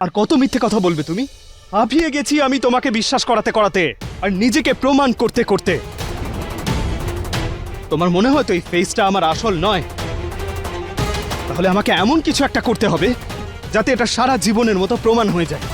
আর কত মিথ্যে কথা বলবে তুমি? হাঁপিয়ে গেছি আমি তোমাকে বিশ্বাস করাতে করাতে, আর নিজেকে প্রমাণ করতে করতে। তোমার মনে হয় তো এই ফেসটা আমার আসল নয়? তাহলে আমাকে এমন কিছু একটা করতে হবে, যাতে এটা সারা জীবনের মতো প্রমাণ হয়ে যায়।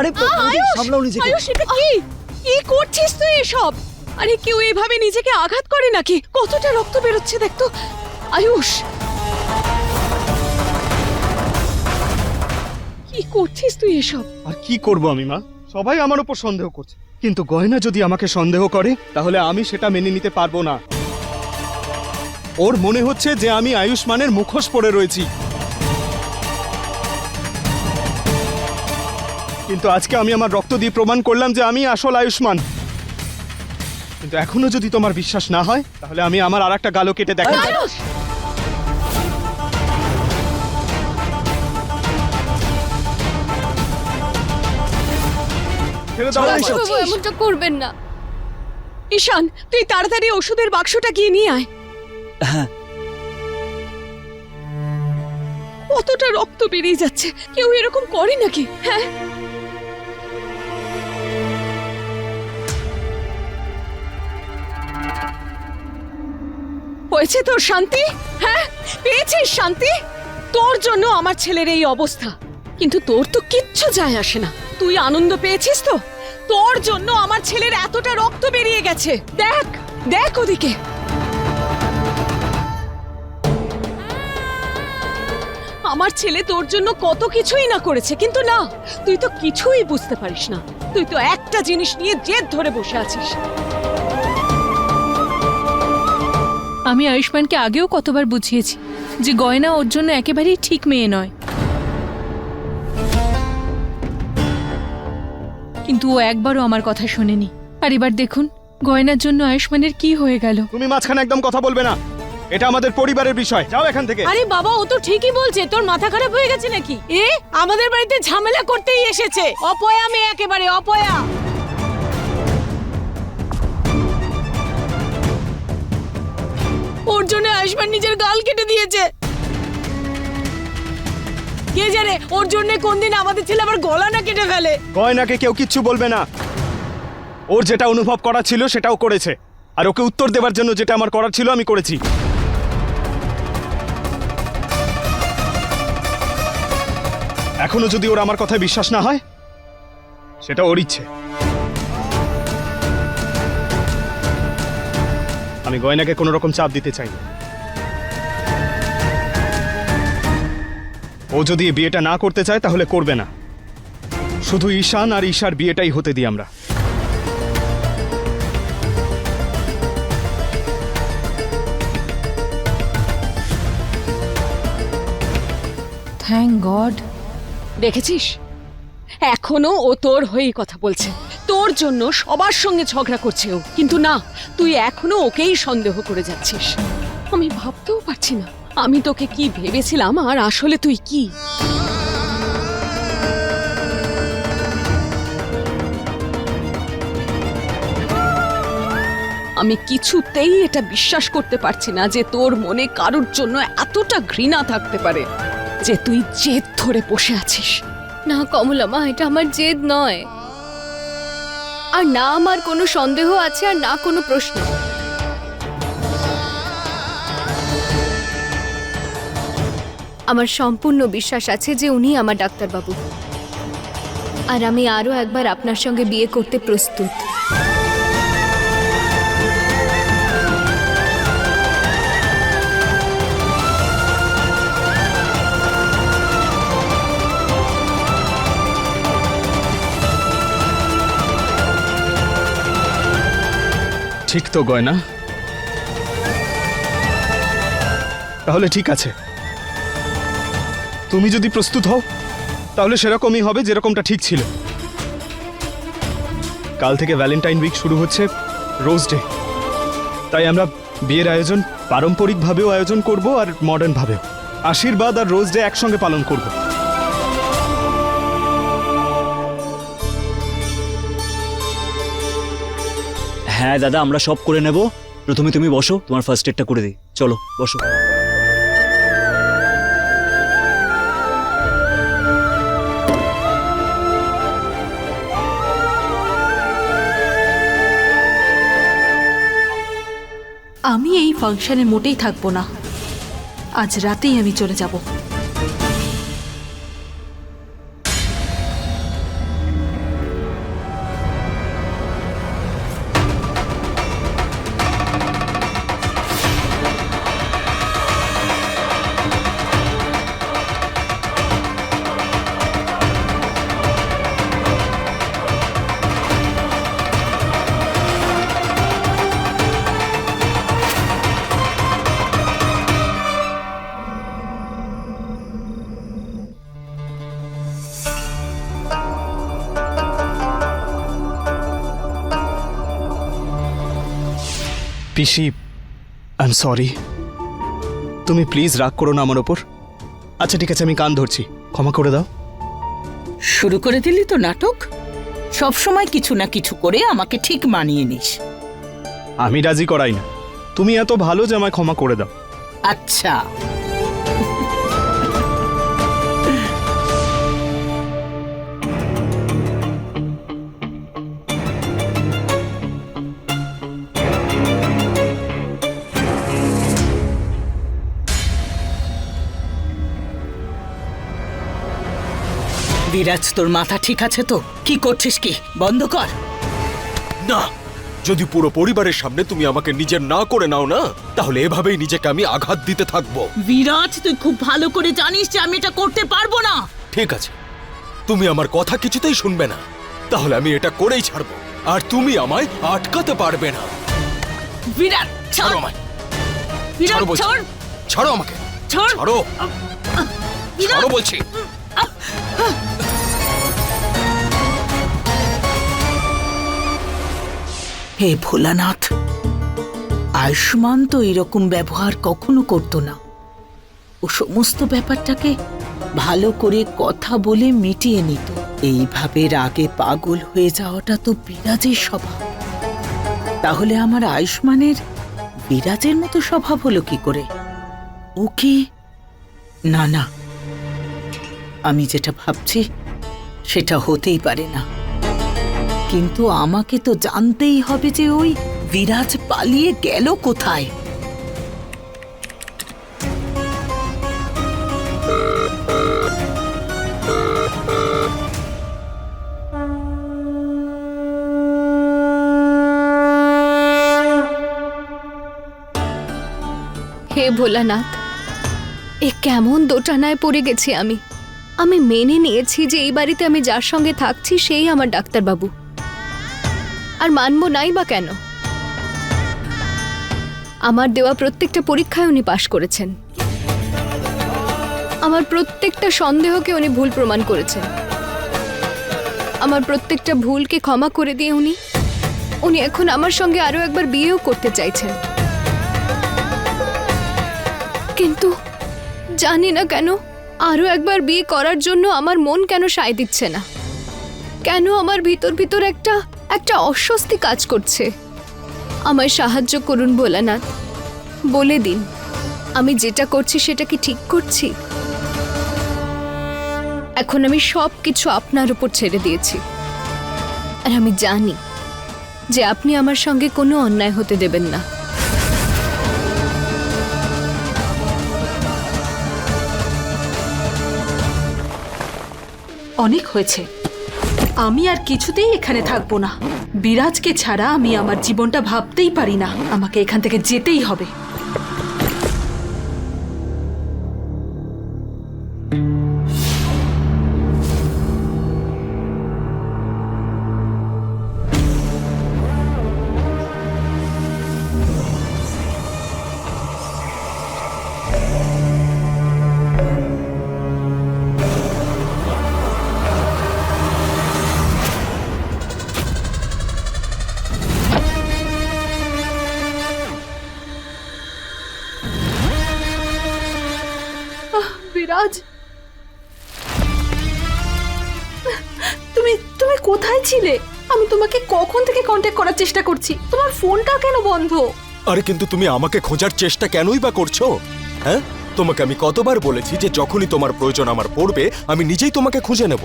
আরে সামলাও নিজেকে। আয়ুষ এটা কি? কি করছিস তুই এসব? আরে কেউ এভাবে নিজেকে আঘাত করে নাকি? কতটা রক্ত বেরোচ্ছে দেখতো আয়ুষ! কি করছিস তুই এসব? আর কি করব আমি মা? সবাই আমার উপর সন্দেহ করছে। কিন্তু গয়না যদি আমাকে সন্দেহ করে তাহলে আমি সেটা মেনে নিতে পারব না। ওর মনে হচ্ছে যে আমি আয়ুষ্মানের মুখোশ পরে রয়েছি। কিন্তু আজকে আমি আমার রক্ত দিয়ে প্রমাণ করলাম যে আমি আসল আয়ুষ্মান। কিন্তু এখনও যদি তোমার বিশ্বাস না হয় তাহলে আমি আমার আর একটা গালো কেটে দেখা আয়ুষ ছেড়ে দাও আমায়। বাবু, এমনটা করবেন না। ঈশান তুই তাড়াতাড়ি ওষুধের বাক্সটা গিয়ে নিয়ে আয়। হ্যাঁ। কতটা রক্ত বেরিয়ে যাচ্ছে কেউ এরকম করে নাকি? হ্যাঁ? হয়েছে তোর শান্তি? হ্যাঁ? পেয়েছিস শান্তি? তোর জন্য আমার ছেলের এই অবস্থা। কিন্তু তোর তো কিচ্ছু যায় আসে না। তুই আনন্দ পেয়েছিস তো? তোর জন্য আমার ছেলের এতটা রক্ত বেরিয়ে গেছে। দেখ দেখ ওদিকে। আমার ছেলে তোর জন্য কত কিছুই না করেছে, কিন্তু না, তুই তো কিছুই বুঝতে পারিস না। তুই তো একটা জিনিস নিয়ে জেদ ধরে বসে আছিস। আমি আয়ুষ্মানকে আগেও কতবার বুঝিয়েছি যে গয়না ওর জন্য একেবারেই ঠিক মেয়ে নয়। কিন্তু ও একবারও আমার কথা শোনেনি। আর এবার দেখুন গয়নার জন্য আয়ুষ্মানের কি হয়ে গেল। তুমি মাঝখানে একদম কথা বলবে না। এটা আমাদের পরিবারের বিষয়। যাও এখান থেকে। আরে বাবা ও তো ঠিকই বলছে তোর মাথা খারাপ হয়ে গেছে নাকি? এ আমাদের বাড়িতে ঝামেলা করতেই এসেছে। অপয়া মেয়ে একেবারে অপয়া। জন্য আয়ুষ্মান নিজের গাল কেটে দিয়েছে। কে জানে ওর জন্য কোন দিন আমাদের ছেলে আবার গলা না কেটে ফেলে। গয়নাকে কেউ কিচ্ছু বলবে না। ওর যেটা অনুভব করা ছিল সেটাও করেছে। আর ওকে উত্তর দেবার জন্য যেটা আমার করার ছিল আমি করেছি। এখনও যদি ওর আমার কথায় বিশ্বাস না হয়, সেটা ওর ইচ্ছে। আমি গয়নাকে কোনো রকম চাপ দিতে চাই না ও যদি বিয়েটা না করতে চায় তাহলে করবে না। শুধু ঈশান আর ঈশার বিয়েটাই হতে দিই আমরা। থ্যাংক গড দেখেছিস? এখনও ও তোর হয়েই কথা বলছে। তোর জন্য সবার সঙ্গে ঝগড়া করছে ও। কিন্তু না, তুই এখনও ওকেই সন্দেহ করে যাচ্ছিস। আমি ভাবতেও পারছি না। আমি তোকে কি ভেবেছিলাম আর আসলে তুই কি? আমি কিছুতেই এটা বিশ্বাস করতে পারছি না যে তোর মনে কারোর জন্য এতটা ঘৃণা থাকতে পারে যে তুই জেদ ধরে বসে আছিস। না কমলা মা এটা আমার জেদ নয়। আর না আমার কোনো সন্দেহ আছে আর না কোনো প্রশ্ন। আমার সম্পূর্ণ বিশ্বাস আছে যে উনি আমার ডাক্তারবাবু। আর আমি আরও একবার আপনার সঙ্গে বিয়ে করতে প্রস্তুত। ঠিক তো, গয়না। তাহলে ঠিক আছে। তুমি যদি প্রস্তুত হও, তাহলে সেরকমই হবে যেরকমটা ঠিক ছিল। কাল থেকে ভ্যালেন্টাইন উইক শুরু হচ্ছে রোজ ডে তাই আমরা বিয়ের আয়োজন পারম্পরিকভাবেও আয়োজন করব আর মডার্ন ভাবেও। আশীর্বাদ আর রোজ ডে একসঙ্গে পালন করব। হ্যাঁ দাদা, আমরা সব করে নেব। প্রথমে তুমি বসো, তোমার ফার্স্ট এডটা করে দিই। চলো, বসো। আমি এই ফাংশনে মোটেই থাকব না। আজ রাতেই আমি চলে যাব। পিসি আই এম সরি তুমি প্লিজ রাগ করো না আমার ওপর। আচ্ছা ঠিক আছে আমি কান ধরছি। ক্ষমা করে দাও। শুরু করে দিলি তো নাটক? সব সময় কিছু না কিছু করে আমাকে ঠিক মানিয়ে নিস। আমি রাজি করাই না। তুমি এত ভালো যে আমায় ক্ষমা করে দাও। আচ্ছা। বিরাজ তোর মাথা ঠিক আছে তো? কি করছিস কি? বন্ধ কর। না যদি পুরো পরিবারের সামনে তুমি আমাকে নিজের না করে নাও না তাহলে এভাবেই নিজেকে আমি আঘাত দিতে থাকব। বিরাজ তুই খুব ভালো করে জানিস যে আমি এটা করতে পারব না। ঠিক আছে তুমি আমার কথা কিছুতেই শুনবে না। তাহলে আমি এটা করেই ছাড়বো আর তুমি আমায় আটকাতে পারবে না। বিরাট ছাড়ো। আমায়। বিরাট ছাড়ো ছাড়। আমাকে। ছাড়। ছাড়ো বলছি। হে ভোলানাথ, আয়ুষ্মান তো এরকম ব্যবহার কখনো করতো না। ও সমস্ত ব্যাপারটাকে ভালো করে কথা বলে মিটিয়ে নিত। এইভাবে রাগে পাগল হয়ে যাওয়াটা তো বিরাজের স্বভাব। তাহলে আমার আয়ুষ্মানের বিরাজের মতো স্বভাব হলো কি করে? ও কি? না না, আমি যেটা ভাবছি সেটা হতেই পারে না। কিন্তু আমাকে তো জানতেই হবে যে ওই বিরাজ পালিয়ে গেল কোথায়। হে ভোলানাথ, এ কেমন দোটানায় পড়ে গেছি আমি। আমি মেনে নিয়েছি যে এই বাড়িতে আমি যার সঙ্গে থাকছি, সেই আমার ডাক্তারবাবু। আর মানবো নাই বা কেন? আমার দেওয়া প্রত্যেকটা পরীক্ষায় উনি পাশ করেছেন। আমার প্রত্যেকটা সন্দেহকে উনি ভুল প্রমাণ করেছেন। আমার প্রত্যেকটা ভুলকে ক্ষমা করে দিয়ে উনি উনি এখন আমার সঙ্গে আরও একবার বিয়েও করতে চাইছেন। কিন্তু জানি না কেন, আরও একবার বিয়ে করার জন্য আমার মন কেন সায় দিচ্ছে না? কেন আমার ভিতর ভিতর একটা একটা অস্বস্তি কাজ করছে। আমায় সাহায্য করুন ভোলানাথ। বলে দিন, আমি যেটা করছি সেটা কি ঠিক করছি? এখন আমি সব কিছু আপনার উপর ছেড়ে দিয়েছি। আর আমি জানি যে আপনি আমার সঙ্গে কোনো অন্যায় হতে দেবেন না। অনেক হয়েছে। আমি আর কিছুতেই এখানে থাকব না। বিরাজকে ছাড়া আমি আমার জীবনটা ভাবতেই পারি না। আমাকে এখান থেকে যেতেই হবে। কোথায় ছিলে? আমি তোমাকে কখন থেকে কন্ট্যাক্ট করার চেষ্টা করছি? তোমার ফোনটা কেন বন্ধ? আরে কিন্তু তুমি আমাকে খোঁজার চেষ্টা কেনই বা করছ? হ্যাঁ? তোমাকে আমি কতবার বলেছি যে যখনই তোমার প্রয়োজন আমার পড়বে আমি নিজেই তোমাকে খুঁজে নেব।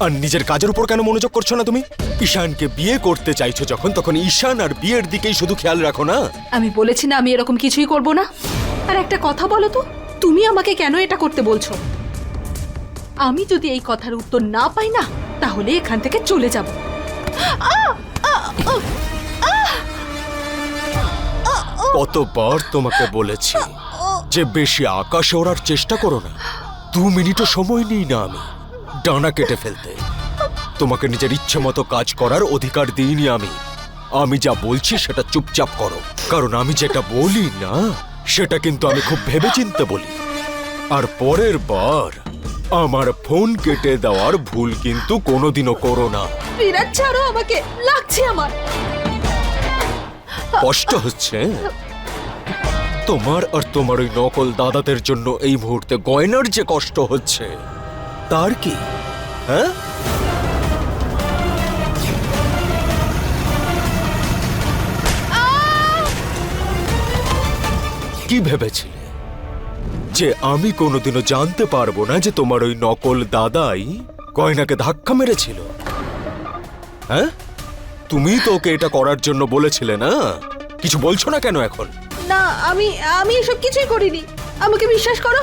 আর নিজের কাজের উপর কেন মনোযোগ করছ না তুমি? ঈশানকে বিয়ে করতে চাইছো যখন তখন ঈশান আর বিয়ের দিকেই শুধু খেয়াল রাখো না। আমি বলেছি না আমি এরকম কিছুই করব না। আর একটা কথা বলো তো তুমি আমাকে কেন এটা করতে বলছো? আমি যদি এই কথার উত্তর না পাই না তাহলে এখান থেকে চলে যাব। কতবার তোমাকে বলেছি যে বেশি আকাশে ওড়ার চেষ্টা করো না। দু মিনিটও সময় নিই না আমি। ডানা কেটে ফেলতে। তোমাকে নিজের ইচ্ছে মতো কাজ করার অধিকার দিইনি আমি। আমি যা বলছি সেটা চুপচাপ করো। কারণ আমি যেটা বলি না, সেটা কিন্তু আমি খুব ভেবেচিন্তে বলি। আর পরের বার আমার ফোন কেটে দেওয়ার ভুল কিন্তু কোনোদিনও করো না। বিরাট ছাড়ো আমাকে লাগছে আমার। কষ্ট হচ্ছে? তোমার আর তোমার ওই নকল দাদাদের জন্য এই মুহূর্তে গয়নার যে কষ্ট হচ্ছে তার কি? হ্যাঁ? কি ভেবেছিলে যে আমি কোনোদিনও জানতে পারব না যে তোমার ওই নকল দাদাই গয়নাকে ধাক্কা মেরেছিল। হ্যাঁ? তুমি তো ওকে এটা করার জন্য বলেছিলে না? কিছু বলছো না কেন এখন? না আমি আমি এসব কিছুই করিনি। আমাকে বিশ্বাস করো।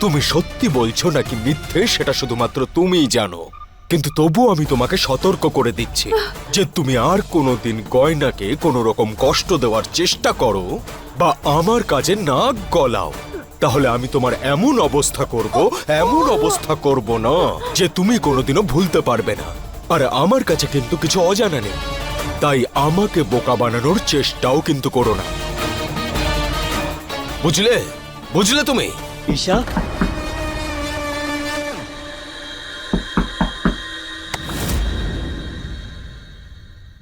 তুমি সত্যি বলছো নাকি মিথ্যে? সেটা শুধুমাত্র তুমিই জানো। কিন্তু তবু আমি তোমাকে সতর্ক করে দিচ্ছি যে তুমি আর কোনোদিন গয়নাকে কোনো রকম কষ্ট দেওয়ার চেষ্টা করো বা আমার কাজে নাক গলাও। তাহলে আমি তোমার এমন অবস্থা করব এমন অবস্থা করব না যে তুমি কোনোদিনও ভুলতে পারবে না। আর আমার কাছে কিন্তু কিছু অজানা নেই। তাই আমাকে বোকা বানানোর চেষ্টাও কিন্তু করো না। বুঝলে? বুঝলে তুমি? ঈশা?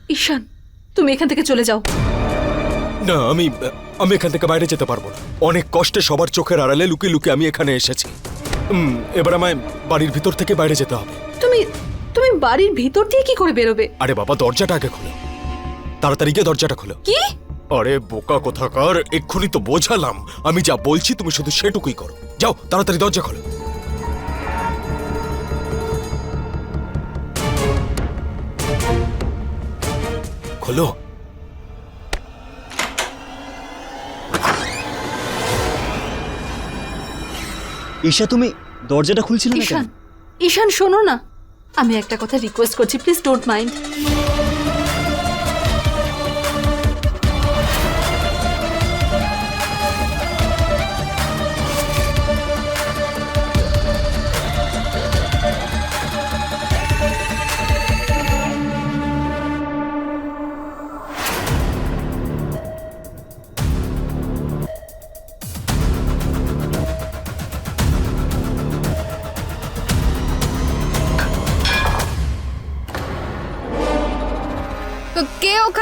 ঈশান তুমি এখান থেকে চলে যাও। না আমি আমি এখান থেকে বাইরে যেতে পারব না। অনেক কষ্টে সবার চোখের আড়ালে লুকিয়ে লুকিয়ে আমি এখানে এসেছি। এবার আমায় বাড়ির ভিতর থেকে বাইরে যেতে হবে। তুমি তুমি বাড়ির ভিতর দিয়ে কি করে বেরোবে? আরে বাবা দরজাটা আগে খোলো। তাড়াতাড়ি গিয়ে দরজাটা খোলো। কি? আরে বোকা কোথাকার এক্ষুনি তো বোঝালাম। আমি যা বলছি তুমি শুধু সেটুকুই করো। যাও তাড়াতাড়ি দরজা খোলো। খোলো। ঈশা, তুমি দরজাটা খুলছিলে না ঈশান ঈশান, শোনো না। আমি একটা কথা রিকোয়েস্ট করছি প্লিজ ডোন্ট মাইন্ড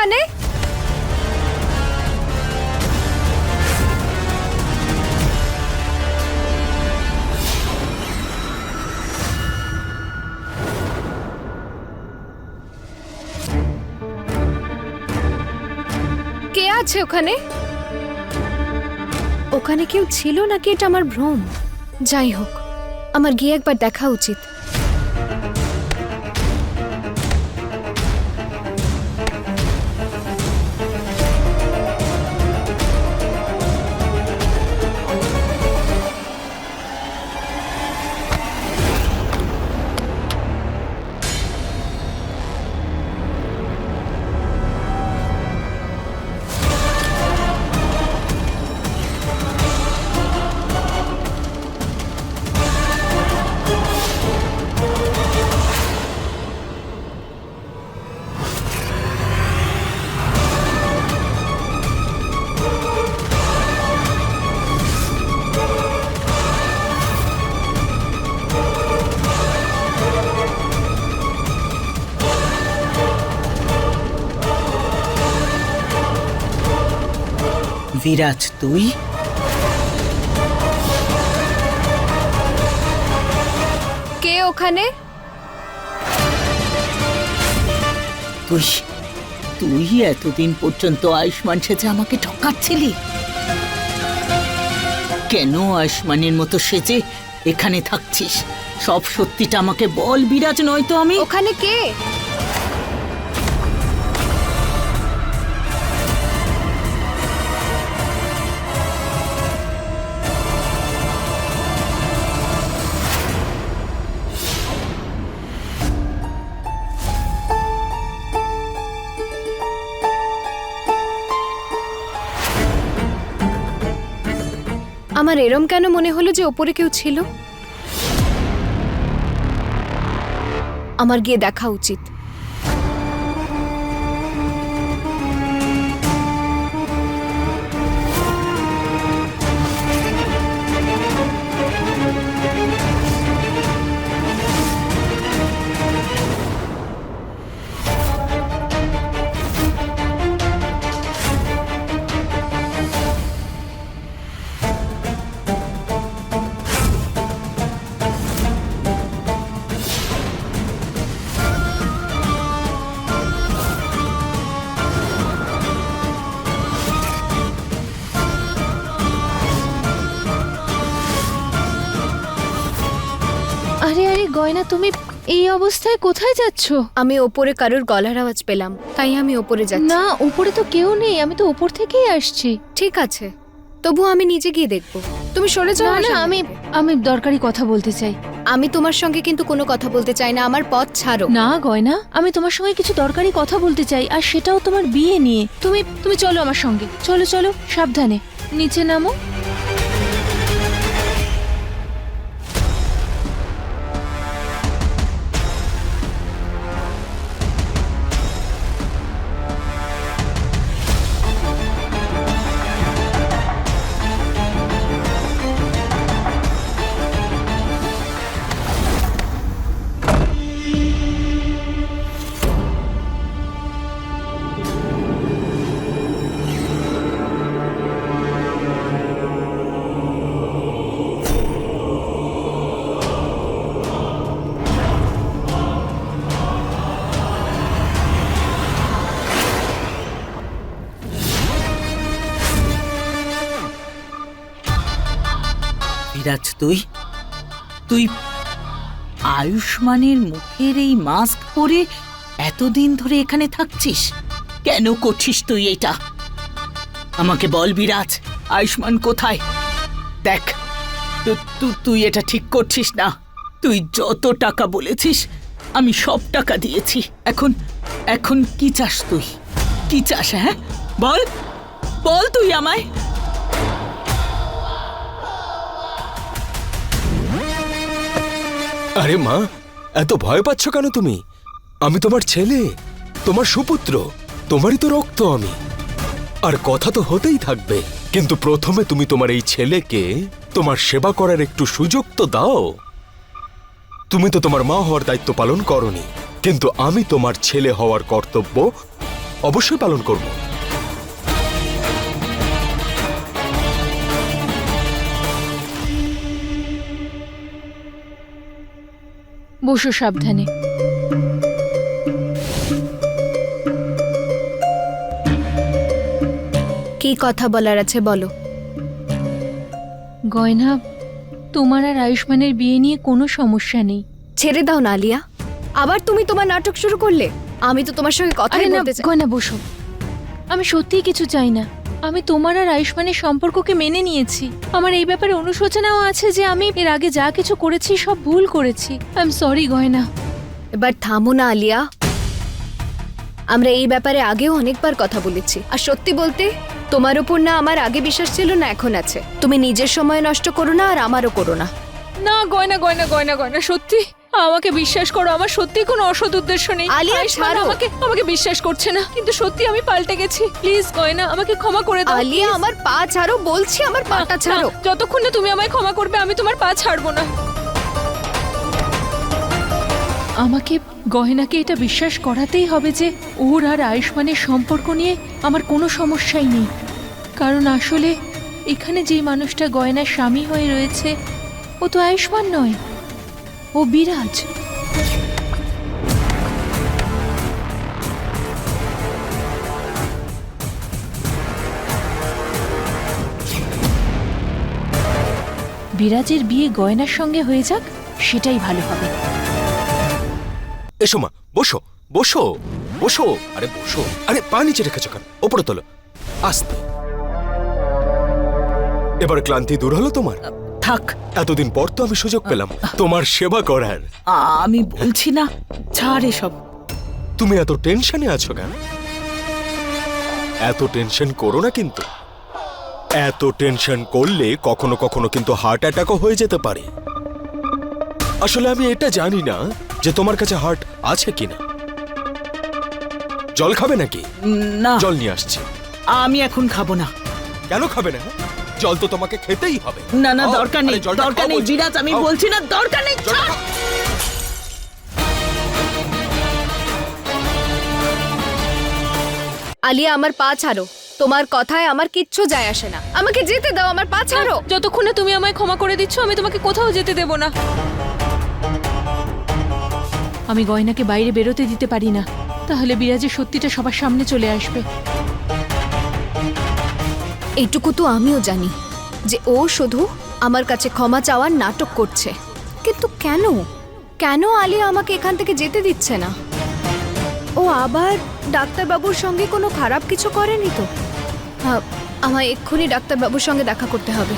কে কে আছে ওখানে? ওখানে কেউ ছিল নাকি এটা আমার ভ্রম? যাই হোক, আমার গিয়ে একবার দেখা উচিত। বিরাজ তুই? কে ওখানে? তুই তুই এতদিন পর্যন্ত আয়ুষ্মান সেজে আমাকে ঠকাচ্ছিলি? কেন আয়ুষ্মানের মতো সেজে এখানে থাকছিস? সব সত্যিটা আমাকে বল বিরাজ নয়তো আমি? ওখানে কে? আমার এরম কেন মনে হলো যে ওপরে কেউ ছিল? আমার গিয়ে দেখা উচিত। তুমি এই অবস্থায় কোথায় যাচ্ছ? আমি ওপরে কারোর গলার আওয়াজ পেলাম তাই আমি ওপরে যাচ্ছি। না উপরে তো কেউ নেই আমি তো উপর থেকেই আসছি। ঠিক আছে তবু আমি নিজে গিয়ে দেখব। তুমি সরে যাও না না আমি আমি দরকারি কথা বলতে চাই। আমি তোমার সঙ্গে কিন্তু কোনো কথা বলতে চাই না আমার পথ ছাড়ো। না গয়না আমি তোমার সঙ্গে কিছু দরকারি কথা বলতে চাই আর সেটাও তোমার বিয়ে নিয়ে। তুমি তুমি চলো আমার সঙ্গে। চলো চলো সাবধানে। নিচে নামো। বিরাজ তুই? তুই আয়ুষ্মানের মুখের এই মাস্ক পরে এতদিন ধরে এখানে থাকছিস? কেন করছিস তুই এটা? আমাকে বল বিরাজ, আয়ুষ্মান কোথায়? দেখ তুই এটা ঠিক করছিস না? তুই যত টাকা বলেছিস, আমি সব টাকা দিয়েছি। এখন এখন কি চাস তুই? কি চাস হ্যাঁ? বল বল তুই আমায়। আরে মা, এত ভয় পাচ্ছ কেন তুমি? আমি তোমার ছেলে, তোমার সুপুত্র, তোমারই তো রক্ত আমি। আর কথা তো হতেই থাকবে, কিন্তু প্রথমে তুমি তোমার এই ছেলেকে তোমার সেবা করার একটু সুযোগ তো দাও। তুমি তো তোমার মা হওয়ার দায়িত্ব পালন করনি, কিন্তু আমি তোমার ছেলে হওয়ার কর্তব্য অবশ্যই পালন করব। বসো সাবধানে। কি কথা বলার আছে বলো। গয়না তোমার আর আয়ুষ্মানের বিয়ে নিয়ে কোনো সমস্যা নেই। ছেড়ে দাও না আলিয়া। আবার তুমি তোমার নাটক শুরু করলে? আমি তো তোমার সঙ্গে কথা আরে না বলতে চাই গয়না বসো। আমি সত্যিই কিছু চাই না। আমি তোমার আর আয়ুষ্মানের সম্পর্ককে মেনে নিয়েছি। আমার এই ব্যাপারে অনুশোচনাও আছে যে আমি এর আগে যা কিছু করেছি সব ভুল করেছি। আই এম সরি গয়না। এবার থামো না আলিয়া। আমরা এই ব্যাপারে আগেও অনেকবার কথা বলেছি। আর সত্যি বলতে তোমার উপর না আমার আগে বিশ্বাস ছিল না এখন আছে। তুমি নিজের সময় নষ্ট করো না আর আমারও করো না। না গয়না গয়না গয়না গয়না সত্যি। আমাকে বিশ্বাস করো আমার সত্যি কোনো অসৎ উদ্দেশ্য নেই। আলিয়া, আয়ুষ্মান ছাড়ো। আমাকে আমাকে বিশ্বাস করছে না কিন্তু সত্যি আমি পাল্টে গেছি। প্লিজ গয়না আমাকে ক্ষমা করে দাও আলিয়া আমার পা ছাড়ো বলছি আমার পাটা না, ছাড়ো। যতক্ষণ না তুমি আমায় ক্ষমা করবে আমি তোমার পা ছাড়বো না। আমাকে গয়নাকে এটা বিশ্বাস করাতেই হবে যে ওর আর আয়ুষ্মানের সম্পর্ক নিয়ে আমার কোনো সমস্যাই নেই। কারণ আসলে এখানে যেই মানুষটা গয়নার স্বামী হয়ে রয়েছে ও তো আয়ুষ্মান নয়। ও বিরাজ। বিরাজের বিয়ে গয়নার সঙ্গে হয়ে যাক, সেটাই ভালো হবে। এসো মা, বসো বসো বসো, আরে বসো, আরে পা নিচে রেখেছো কেন? ওপরে তোলো। আস্তে। এবার ক্লান্তি দূর হলো তোমার? থাক। এতদিন পর তো আমি সুযোগ পেলাম। তোমার সেবা করার। আমি বলছি না ছাড় এসব। তুমি এত টেনশনে আছো কেন? এত টেনশন করো না কিন্তু। এত টেনশন করলে কখনো কখনো কিন্তু হার্ট অ্যাটাকও হয়ে যেতে পারে। আসলে আমি এটা জানি না যে তোমার কাছে হার্ট আছে কিনা। জল খাবে নাকি? না। জল নিয়ে আসছি। আমি এখন খাব না। কেন খাবে না? জল তো তোমাকে খেতেই হবে। না না দরকার নেই দরকার নেই। বিরাজ আমি বলছি না দরকার নেই ছাড়। আলিয়া আমার পা ছাড়ো। তোমার কথায় আমার কিচ্ছু যায় আসে না। আমাকে যেতে দাও আমার পা ছাড়ো। যতক্ষণ না তুমি আমায় ক্ষমা করে দিচ্ছ আমি তোমাকে কোথাও যেতে দেব না। আমি গয়নাকে বাইরে বেরোতে দিতে পারি না। তাহলে বিরাজের সত্যিটা সবার সামনে চলে আসবে। এইটুকু তো আমিও জানি যে ও শুধু আমার কাছে ক্ষমা চাওয়ার নাটক করছে। কিন্তু কেন? কেন আলিয়া আমাকে এখান থেকে যেতে দিচ্ছে না? ও আবার ডাক্তারবাবুর সঙ্গে কোনো খারাপ কিছু করেনি তো? আমায় এক্ষুনি ডাক্তারবাবুর সঙ্গে দেখা করতে হবে।